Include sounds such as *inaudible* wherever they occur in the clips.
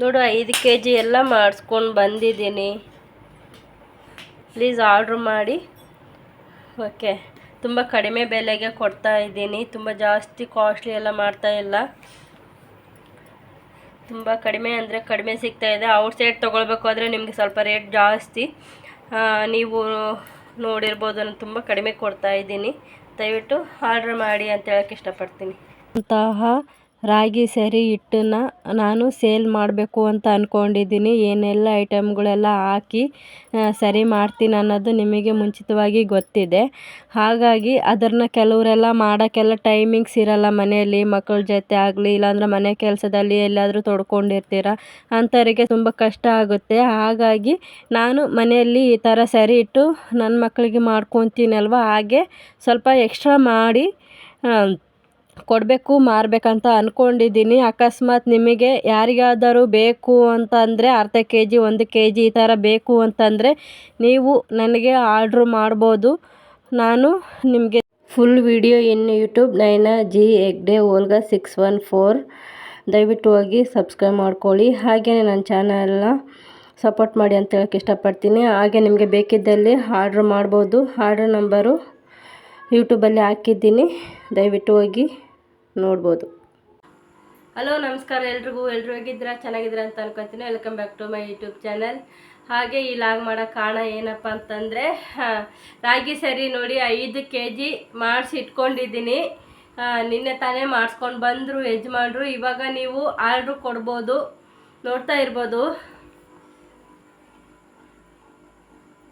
ನೋಡು, ಐದು K G ಎಲ್ಲ ಮಾಡಿಸ್ಕೊಂಡು ಬಂದಿದ್ದೀನಿ. ಪ್ಲೀಸ್ ಆರ್ಡ್ರ್ ಮಾಡಿ. ಓಕೆ ತುಂಬ ಕಡಿಮೆ ಬೆಲೆಗೆ ಕೊಡ್ತಾ ಇದ್ದೀನಿ. ತುಂಬ ಜಾಸ್ತಿ ಕಾಸ್ಟ್ಲಿ ಎಲ್ಲ ಮಾಡ್ತಾ ಇಲ್ಲ. ತುಂಬ ಕಡಿಮೆ ಅಂದರೆ ಕಡಿಮೆ ಸಿಗ್ತಾ ಇದೆ. ಔಟ್ ಸೈಡ್ ತೊಗೊಳ್ಬೇಕು ನಿಮಗೆ ಸ್ವಲ್ಪ ರೇಟ್ ಜಾಸ್ತಿ. ನೀವು ನೋಡಿರ್ಬೋದು, ನಾನು ತುಂಬ ಕಡಿಮೆ ಕೊಡ್ತಾ ಇದ್ದೀನಿ. ದಯವಿಟ್ಟು ಆರ್ಡ್ರ್ ಮಾಡಿ ಅಂತ ಹೇಳೋಕ್ಕೆ ಇಷ್ಟಪಡ್ತೀನಿ. ಅಂತಹ ರಾಗಿ, ಸರಿ ಹಿಟ್ಟನ್ನು ನಾನು ಸೇಲ್ ಮಾಡಬೇಕು ಅಂತ ಅಂದ್ಕೊಂಡಿದ್ದೀನಿ ಏನೆಲ್ಲ ಐಟಮ್ಗಳೆಲ್ಲ ಹಾಕಿ ಸರಿ ಮಾಡ್ತೀನಿ ಅನ್ನೋದು ನಿಮಗೆ ಮುಂಚಿತವಾಗಿ ಗೊತ್ತಿದೆ. ಹಾಗಾಗಿ ಅದನ್ನು ಕೆಲವರೆಲ್ಲ ಮಾಡೋಕ್ಕೆಲ್ಲ ಟೈಮಿಂಗ್ಸ್ ಇರಲ್ಲ ಮನೆಯಲ್ಲಿ. ಮಕ್ಕಳ ಜೊತೆ ಆಗಲಿ, ಇಲ್ಲಾಂದ್ರೆ ಮನೆ ಕೆಲಸದಲ್ಲಿ ಎಲ್ಲಾದರೂ ತೊಡ್ಕೊಂಡಿರ್ತೀರ, ಅಂಥವರಿಗೆ ತುಂಬ ಕಷ್ಟ ಆಗುತ್ತೆ. ಹಾಗಾಗಿ ನಾನು ಮನೆಯಲ್ಲಿ ಈ ಥರ ಸರಿ ಇಟ್ಟು ನನ್ನ ಮಕ್ಕಳಿಗೆ ಮಾಡ್ಕೊತೀನಲ್ವ, ಹಾಗೆ ಸ್ವಲ್ಪ ಎಕ್ಸ್ಟ್ರಾ ಮಾಡಿ ಕೊಡಬೇಕು, ಮಾರಬೇಕಂತ ಅಂದ್ಕೊಂಡಿದ್ದೀನಿ ಅಕಸ್ಮಾತ್ ನಿಮಗೆ ಯಾರಿಗಾದರೂ ಬೇಕು ಅಂತಂದರೆ ಅರ್ಧ ಕೆ ಜಿ ಒಂದು ಕೆ ಜಿ ಈ ಥರ ಬೇಕು ಅಂತಂದರೆ ನೀವು ನನಗೆ ಆರ್ಡ್ರು ಮಾಡ್ಬೋದು. ನಾನು ನಿಮಗೆ full video in YouTube Naina G Hegde ಓಲ್ಗಾ six one four. ದಯವಿಟ್ಟು ಹೋಗಿ ಸಬ್ಸ್ಕ್ರೈಬ್ ಮಾಡ್ಕೊಳ್ಳಿ. ಹಾಗೆಯೇ ನನ್ನ ಚಾನಲ್ನ ಸಪೋರ್ಟ್ ಮಾಡಿ ಅಂತ ಹೇಳೋಕ್ಕೆ ಇಷ್ಟಪಡ್ತೀನಿ. ಹಾಗೆ ನಿಮಗೆ ಬೇಕಿದ್ದಲ್ಲಿ ಆರ್ಡ್ರ್ ಮಾಡ್ಬೋದು. ಆರ್ಡ್ರ್ ನಂಬರು ಯೂಟ್ಯೂಬಲ್ಲಿ ಹಾಕಿದ್ದೀನಿ. ದಯವಿಟ್ಟು ಹೋಗಿ ನೋಡ್ಬೋದು. ಹಲೋ, ನಮಸ್ಕಾರ ಎಲ್ರಿಗೂ. ಎಲ್ಲರೂ ಹೇಗಿದ್ದೀರಾ? ಚೆನ್ನಾಗಿದ್ದೀರಾ ಅಂತ ಅನ್ಕೊತೀನಿ. Welcome back to my YouTube channel ಹಾಗೆ ಈ ಲಾಗ್ ಮಾಡೋ ಕಾರಣ ಏನಪ್ಪ ಅಂತಂದರೆ ರಾಗಿ ಸರಿ ನೋಡಿ ಐದು ಕೆ ಜಿ ಮಾಡಿಸಿ ಇಟ್ಕೊಂಡಿದ್ದೀನಿ. ನಿನ್ನೆ ತಾನೇ ಮಾಡಿಸ್ಕೊಂಡು ಬಂದರು, ಯಜಮಾನ್ರು. ಇವಾಗ ನೀವು ಆರ್ಡ್ರು ಕೊಡ್ಬೋದು. ನೋಡ್ತಾ ಇರ್ಬೋದು.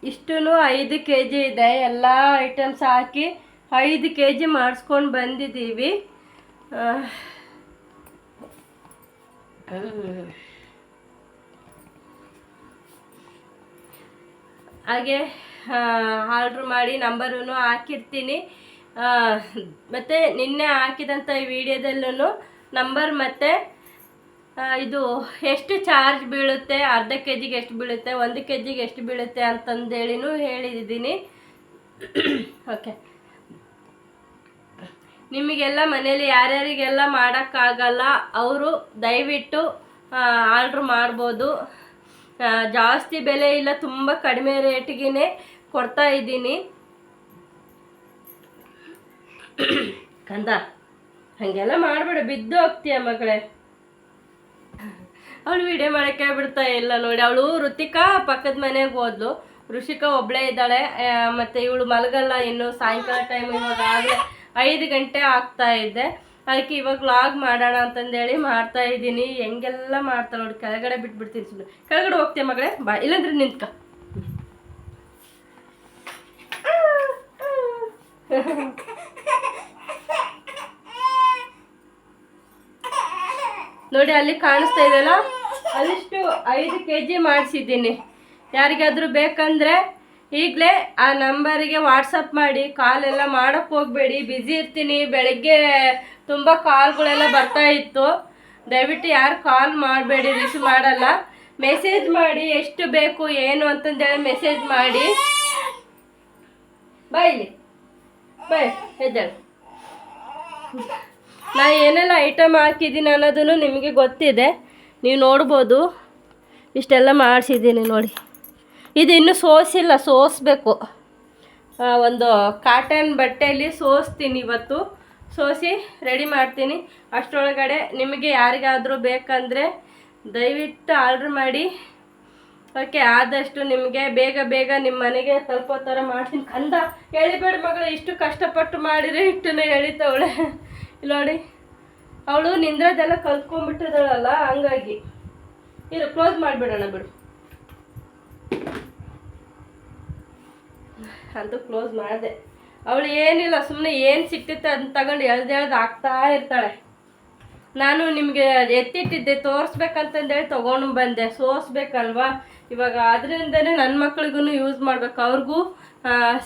ಇಷ್ಟು ಐದು ಕೆ ಜಿ ಇದೆ. ಎಲ್ಲ ಐಟಮ್ಸ್ ಹಾಕಿ ಐದು ಕೆ ಜಿ ಮಾಡಿಸ್ಕೊಂಡು ಬಂದಿದ್ದೀವಿ. ಹಾಗೆ ಆರ್ಡ್ರ್ ಮಾಡಿ ನಂಬರೂ ಹಾಕಿರ್ತೀನಿ. ಮತ್ತು ಮತ್ತೆ ನಿನ್ನೆ ಹಾಕಿದಂಥ ಈ ವಿಡಿಯೋದಲ್ಲೂ ನಂಬರ್ ಮತ್ತು ಇದು ಎಷ್ಟು ಚಾರ್ಜ್ ಬೀಳುತ್ತೆ, ಅರ್ಧ ಕೆ ಜಿಗೆ ಎಷ್ಟು ಬೀಳುತ್ತೆ, ಒಂದು ಕೆ ಜಿಗೆ ಎಷ್ಟು ಬೀಳುತ್ತೆ ಅಂತಂದೇಳಿನೂ ಹೇಳಿದ್ದೀನಿ. *coughs* ಓಕೆ ನಿಮಗೆಲ್ಲ ಮನೇಲಿ ಯಾರ್ಯಾರಿಗೆಲ್ಲ ಮಾಡೋಕ್ಕಾಗಲ್ಲ, ಅವರು ದಯವಿಟ್ಟು ಆರ್ಡ್ರ್ ಮಾಡ್ಬೋದು. ಜಾಸ್ತಿ ಬೆಲೆ ಇಲ್ಲ, ತುಂಬ ಕಡಿಮೆ ರೇಟ್ಗೆ ಕೊಡ್ತಾ ಇದ್ದೀನಿ. ಕಂದ, ಹಾಗೆಲ್ಲ ಮಾಡಬೇಡ, ಬಿದ್ದು ಹೋಗ್ತೀಯ ಮಗಳೇ. ಅವಳು ವಿಡಿಯೋ ಮಾಡೋಕ್ಕೆ ಬಿಡ್ತಾ ಇಲ್ಲ ನೋಡಿ, ಅವಳು ಋತಿಕಾ ಪಕ್ಕದ ಮನೆಗೆ ಹೋದ್ಲು. ಋಷಿಕಾ ಒಬ್ಳೇ ಇದ್ದಾಳೆ ಮತ್ತು ಇವಳು ಮಲಗಲ್ಲ, ಇನ್ನು ಸಾಯಂಕಾಲ ಟೈಮ್ ಇವಾಗ ಆಗಲೇ ಐದು ಗಂಟೆ ಆಗ್ತಾ ಇದೆ. ಅದಕ್ಕೆ ಇವಾಗ ಲಾಗ್ ಮಾಡೋಣ ಅಂತಂದೇಳಿ ಮಾಡ್ತಾ ಇದ್ದೀನಿ. ಹೆಂಗೆಲ್ಲ ಮಾಡ್ತಾರೆ ನೋಡಿ, ಕೆಳಗಡೆ ಬಿಟ್ಬಿಡ್ತೀನಿ ಸುಮ್ಮನೆ ಕೆಳಗಡೆ ಹೋಗ್ತೀಯ ಮಗಳೇ? ಬಾ, ಇಲ್ಲಾಂದ್ರೆ ನಿಂತ್ಕ. ನೋಡಿ, ಅಲ್ಲಿ ಕಾಣಿಸ್ತಾ ಇದೆಯಲ್ಲ? ಅಲ್ಲಿಷ್ಟು ಐದು ಕೆ ಜಿ ಮಾಡಿಸಿದ್ದೀನಿ. ಯಾರಿಗಾದರೂ ಬೇಕಂದ್ರೆ ಈಗಲೇ ಆ ನಂಬರಿಗೆ ವಾಟ್ಸಪ್ ಮಾಡಿ, ಕಾಲೆಲ್ಲ ಮಾಡೋಕ್ಕೆ ಹೋಗಬೇಡಿ ಬ್ಯುಸಿ ಇರ್ತೀನಿ, ಬೆಳಗ್ಗೆ ತುಂಬ ಕಾಲ್ಗಳೆಲ್ಲ ಬರ್ತಾ ಇತ್ತು. ದಯವಿಟ್ಟು ಯಾರು ಕಾಲ್ ಮಾಡಬೇಡಿ ರಿಸೀವ್ ಮಾಡಲ್ಲ. ಮೆಸೇಜ್ ಮಾಡಿ, ಎಷ್ಟು ಬೇಕು, ಏನು ಅಂತಂದೇಳಿ ಮೆಸೇಜ್ ಮಾಡಿ. ಬೈಲಿ ಬಾಯ್ ಎದ್ದೇಳು. ನಾ ಏನೆಲ್ಲ ಐಟಮ್ ಹಾಕಿದ್ದೀನಿ ಅನ್ನೋದನ್ನು ನಿಮಗೆ ಗೊತ್ತಿದೆ. ನೀವು ನೋಡ್ಬೋದು. ಇಷ್ಟೆಲ್ಲ ಮಾಡಿಸಿದ್ದೀನಿ ನೋಡಿ. ಇದು ಸೋಸಿಲ್ಲ, ಸೋಸಬೇಕು. ಒಂದು ಕಾಟನ್ ಬಟ್ಟೆಯಲ್ಲಿ ಸೋಸ್ತೀನಿ ಇವತ್ತು. ಸೋಸಿ ರೆಡಿ ಮಾಡ್ತೀನಿ. ಅಷ್ಟರೊಳಗಡೆ ನಿಮಗೆ ಯಾರಿಗಾದರೂ ಬೇಕಂದರೆ ದಯವಿಟ್ಟು ಆರ್ಡ್ರ್ ಮಾಡಿ. ಓಕೆ ಆದಷ್ಟು ನಿಮಗೆ ಬೇಗ ಬೇಗ ನಿಮ್ಮ ಮನೆಗೆ ತಲುಪೋ ಥರ ಮಾಡ್ತೀನಿ. ಅಂದ ಹೇಳಿಬೇಡ ಮಗಳು, ಇಷ್ಟು ಕಷ್ಟಪಟ್ಟು ಮಾಡಿದರೆ ಇಷ್ಟನ್ನು ಇಲ್ಲ ನೋಡಿ ಅವಳು ನಿಂದ್ರದೆಲ್ಲ ಕಲ್ತ್ಕೊಂಡ್ಬಿಟ್ಟಿದ್ದಾಳಲ್ಲ, ಹಂಗಾಗಿ. ಇರು ಕ್ಲೋಸ್ ಮಾಡಿಬಿಡೋಣ ಬಿಡು. ಅಂತೂ ಕ್ಲೋಸ್ ಮಾಡಿದೆ. ಅವಳು ಏನಿಲ್ಲ ಸುಮ್ಮನೆ ಏನು ಸಿಕ್ತಿತ್ತು ಅದನ್ನ ತಗೊಂಡು ಎಳ್ದು ಎಳ್ದು ಹಾಕ್ತಾ ಇರ್ತಾಳೆ. ನಾನು ನಿಮಗೆ ಎತ್ತಿಟ್ಟಿದ್ದೆ, ತೋರಿಸ್ಬೇಕಂತಂದೇಳಿ ತೊಗೊಂಡು ಬಂದೆ. ಸೋಸ್ಬೇಕಲ್ವಾ? ಇವಾಗ ಅದರಿಂದನೇ ನನ್ನ ಮಕ್ಳಿಗೂ ಯೂಸ್ ಮಾಡ್ಬೇಕು. ಅವ್ರಿಗೂ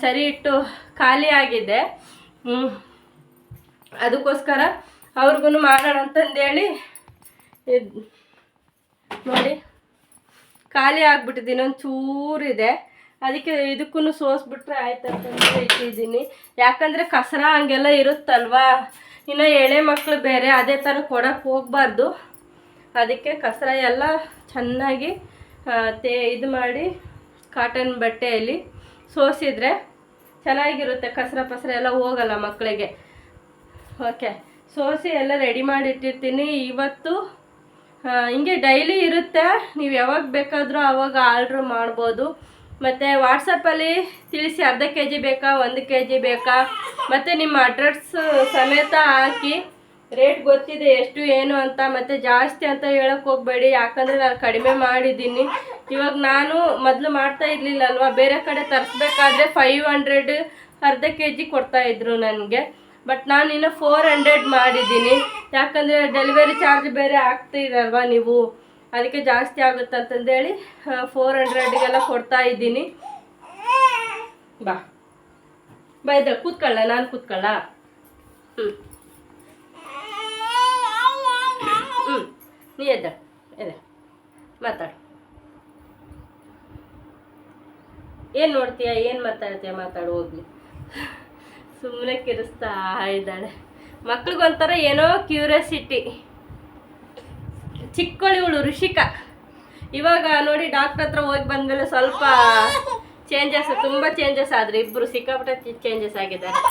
ಸರಿ ಇಟ್ಟು ಖಾಲಿ ಆಗಿದೆ. ಅದಕ್ಕೋಸ್ಕರ ಅವ್ರಿಗೂ ಮಾಡೋಣ ಅಂತಂದೇಳಿ ಇದು ನೋಡಿ. ಖಾಲಿ ಆಗ್ಬಿಟ್ಟಿದೆ, ಇನ್ನೊಂದು ಚೂರಿದೆ. ಅದಕ್ಕೆ ಇದಕ್ಕೂ ಸೋಸ್ಬಿಟ್ರೆ ಆಯ್ತು ಅಂತಂದ್ರೆ ಇಟ್ಟಿದ್ದೀನಿ. ಯಾಕಂದರೆ ಕಸರ ಹಂಗೆಲ್ಲ ಇರುತ್ತಲ್ವಾ? ಇನ್ನು ಎಳೆ ಮಕ್ಕಳು ಬೇರೆ, ಅದೇ ಥರ ಕೊಡಕ್ಕೆ ಹೋಗ್ಬಾರ್ದು. ಅದಕ್ಕೆ ಕಸರ ಎಲ್ಲ ಚೆನ್ನಾಗಿ ತೇ, ಇದು ಮಾಡಿ ಕಾಟನ್ ಬಟ್ಟೆಯಲ್ಲಿ ಸೋಸಿದರೆ ಚೆನ್ನಾಗಿರುತ್ತೆ. ಕಸರ ಪಸರ ಎಲ್ಲ ಹೋಗಲ್ಲ ಮಕ್ಕಳಿಗೆ ಓಕೆ ಸೋಸಿ ಎಲ್ಲ ರೆಡಿ ಮಾಡಿ ಇಟ್ಟಿರ್ತೀನಿ. ಇವತ್ತು ಹಿಂಗೆ ಡೈಲಿ ಇರುತ್ತೆ. ನೀವು ಯಾವಾಗ ಬೇಕಾದರೂ ಆವಾಗ ಆರ್ಡ್ರ್ ಮಾಡ್ಬೋದು. ಮತ್ತು ವಾಟ್ಸಪ್ಪಲ್ಲಿ ತಿಳಿಸಿ ಅರ್ಧ ಕೆ ಜಿ ಬೇಕಾ, ಒಂದು ಕೆ ಜಿ ಬೇಕಾ? ಮತ್ತು ನಿಮ್ಮ ಅಡ್ರೆಸ್ ಸಮೇತ ಹಾಕಿ ರೇಟ್ ಗೊತ್ತಿದೆ ಎಷ್ಟು, ಏನು ಅಂತ, ಮತ್ತು ಜಾಸ್ತಿ ಅಂತ ಹೇಳಕ್ಕೆ ಹೋಗಬೇಡಿ. ಯಾಕಂದರೆ ನಾನು ಕಡಿಮೆ ಮಾಡಿದ್ದೀನಿ. ಇವಾಗ ನಾನು ಮೊದಲು ಮಾಡ್ತಾ ಇರಲಿಲ್ಲ ಅಲ್ವಾ ಬೇರೆ ಕಡೆ ತರಿಸ್ಬೇಕಾದ್ರೆ ಫೈವ್ ಹಂಡ್ರೆಡ್ ಅರ್ಧ ಕೆ ಜಿ ಕೊಡ್ತಾಯಿದ್ರು ನನಗೆ. ಬಟ್ ನಾನು ಇನ್ನೂ ಫೋರ್ ಹಂಡ್ರೆಡ್ ಮಾಡಿದ್ದೀನಿ. ಯಾಕಂದರೆ ಡೆಲಿವರಿ ಚಾರ್ಜ್ ಬೇರೆ ಹಾಕ್ತೀರಲ್ವಾ ನೀವು? ಅದಕ್ಕೆ ಜಾಸ್ತಿ ಆಗುತ್ತೆ ಅಂತಂದೇಳಿ ಫೋರ್ ಹಂಡ್ರೆಡ್ಗೆಲ್ಲ ಕೊಡ್ತಾ ಇದ್ದೀನಿ. ಬಾ. ಬಾ ಇದ್ದ ಕೂತ್ಕೊಳ್ಳ, ನಾನು ಕೂತ್ಕೊಳ್ಳ. ಹ್ಞೂ ನೀ ಎದ್ದ ಎದೆ ಮಾತಾಡು. ಏನು ನೋಡ್ತೀಯ, ಏನು ಮಾತಾಡ್ತೀಯ, ಮಾತಾಡು, ಹೋಗ್ಲಿ. ಸುಮ್ಮನೆ ಕಿರಿಸ್ತಾ ಇದ್ದಾಳೆ. ಮಕ್ಳಿಗೊಂಥರ ಏನೋ ಕ್ಯೂರಿಯಾಸಿಟಿ ಚಿಕ್ಕವಳು ಇವಳು ಋಷಿಕಾ. ಇವಾಗ ನೋಡಿ ಡಾಕ್ಟರ್ ಹತ್ರ ಹೋಗಿ ಬಂದಮೇಲೆ ಸ್ವಲ್ಪ ಚೇಂಜಸ್ ತುಂಬ ಚೇಂಜಸ್ ಆದ್ರೆ. ಇಬ್ಬರು ಸಿಕ್ಕಾಪಟ್ಟೆ ಚೇಂಜಸ್ ಆಗಿದ್ದಾರೆ.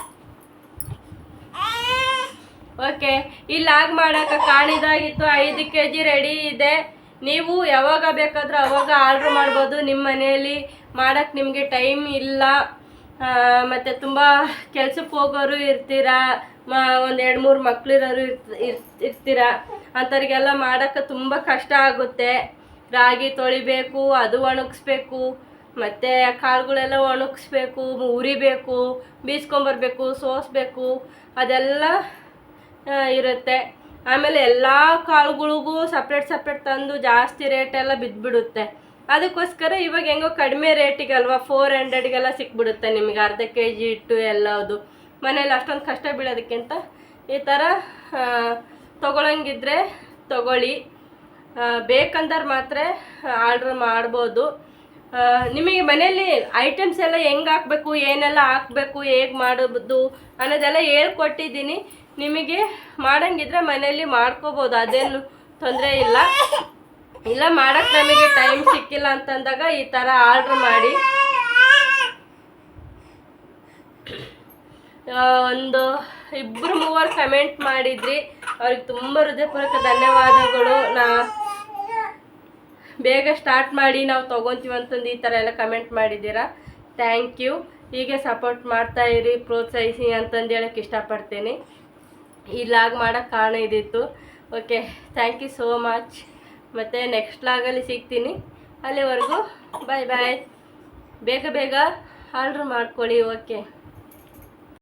ಓಕೆ ಇಲ್ಲಿ ಆಗ ಮಾಡೋಕೆ ಕಾಣಿದಾಗಿತ್ತು ಐದು ಕೆ ಜಿ ರೆಡಿ ಇದೆ. ನೀವು ಯಾವಾಗ ಬೇಕಾದರೂ ಅವಾಗ ಆರ್ಡ್ರ್ ಮಾಡ್ಬೋದು. ನಿಮ್ಮ ಮನೆಯಲ್ಲಿ ಮಾಡೋಕ್ಕೆ ನಿಮಗೆ ಟೈಮ್ ಇಲ್ಲ. ಮತ್ತೆ ತುಂಬ ಕೆಲ್ಸಕ್ಕೆ ಹೋಗೋರು ಇರ್ತೀರಾ? ಮ, ಒಂದು ಎರಡು ಮೂರು ಮಕ್ಳಿರೋರು ಇರ್ತ ಇರ್- ಇರ್ತೀರಾ? ಅಂಥವ್ರಿಗೆಲ್ಲ ಮಾಡೋಕ್ಕೆ ತುಂಬ ಕಷ್ಟ ಆಗುತ್ತೆ. ರಾಗಿ ತೊಳಿಬೇಕು, ಅದು ಒಣಗಿಸ್ಬೇಕು, ಮತ್ತು ಕಾಳುಗಳೆಲ್ಲ ಒಣಗಿಸ್ಬೇಕು, ಉರಿಬೇಕು, ಬೀಸ್ಕೊಂಬರ್ಬೇಕು, ಸೋಸಬೇಕು, ಅದೆಲ್ಲ ಇರುತ್ತೆ. ಆಮೇಲೆ ಎಲ್ಲ ಕಾಳುಗಳಿಗೂ ಸಪ್ರೇಟ್ ಸಪ್ರೇಟ್ ತಂದು ಜಾಸ್ತಿ ರೇಟೆಲ್ಲ ಬಿದ್ದುಬಿಡುತ್ತೆ ಅದಕ್ಕೋಸ್ಕರ ಇವಾಗ ಹೆಂಗೋ ಕಡಿಮೆ ರೇಟಿಗಲ್ವಾ ಫೋರ್ ಹಂಡ್ರೆಡ್ಗೆಲ್ಲ ಸಿಕ್ಬಿಡುತ್ತೆ ನಿಮಗೆ ಅರ್ಧ ಕೆ ಜಿ ಇಟ್ಟು ಎಲ್ಲದು. ಮನೇಲಿ ಅಷ್ಟೊಂದು ಕಷ್ಟ ಬೀಳೋದಕ್ಕಿಂತ ಈ ಥರ ತೊಗೊಳಂಗಿದ್ರೆ ತೊಗೊಳ್ಳಿ. ಬೇಕಂದ್ರೆ ಮಾತ್ರ ಆರ್ಡ್ರ್ ಮಾಡ್ಬೋದು. ನಿಮಗೆ ಮನೆಯಲ್ಲಿ ಐಟಮ್ಸ್ ಎಲ್ಲ ಹೆಂಗೆ ಹಾಕಬೇಕು, ಏನೆಲ್ಲ ಹಾಕಬೇಕು, ಹೇಗೆ ಮಾಡೋದು ಅನ್ನೋದೆಲ್ಲ ಹೇಳ್ಕೊಟ್ಟಿದ್ದೀನಿ. ನಿಮಗೆ ಮಾಡಂಗಿದ್ರೆ ಮನೆಯಲ್ಲಿ ಮಾಡ್ಕೋಬೋದು, ಅದೇನು ತೊಂದರೆ ಇಲ್ಲ. ಇಲ್ಲ ಮಾಡಕ್ಕೆ ನಮಗೆ ಟೈಮ್ ಸಿಕ್ಕಿಲ್ಲ ಅಂತಂದಾಗ ಈ ಥರ ಆರ್ಡ್ರ್ ಮಾಡಿ. ಒಂದು ಇಬ್ಬರು ಮೂವರು ಕಮೆಂಟ್ ಮಾಡಿದ್ರಿ. ಅವ್ರಿಗೆ ತುಂಬ ಹೃದಯಪೂರ್ವಕ ಧನ್ಯವಾದಗಳು. ನಾ ಬೇಗ ಸ್ಟಾರ್ಟ್ ಮಾಡಿ, ನಾವು ತೊಗೊತೀವಿ ಅಂತಂದು ಈ ಥರ ಎಲ್ಲ ಕಮೆಂಟ್ ಮಾಡಿದ್ದೀರಾ. ಥ್ಯಾಂಕ್ ಯು ಹೀಗೆ ಸಪೋರ್ಟ್ ಮಾಡ್ತಾ ಇರಿ, ಪ್ರೋತ್ಸಾಹಿಸಿ ಅಂತಂದು ಹೇಳಕ್ ಇಷ್ಟಪಡ್ತೀನಿ. ಈ ಲಾಗ್ ಮಾಡೋಕ್ಕೆ ಕಾರಣ ಇದಿತ್ತು. Okay thank you so much ಮತ್ತು ನೆಕ್ಸ್ಟ್ ಲಾಗಲ್ಲಿ ಸಿಗ್ತೀನಿ. ಅಲ್ಲಿವರೆಗೂ ಬಾಯ್ ಬಾಯ್ ಬೇಗ ಬೇಗ ಆರ್ಡ್ರ್ ಮಾಡ್ಕೊಳ್ಳಿ ಓಕೆ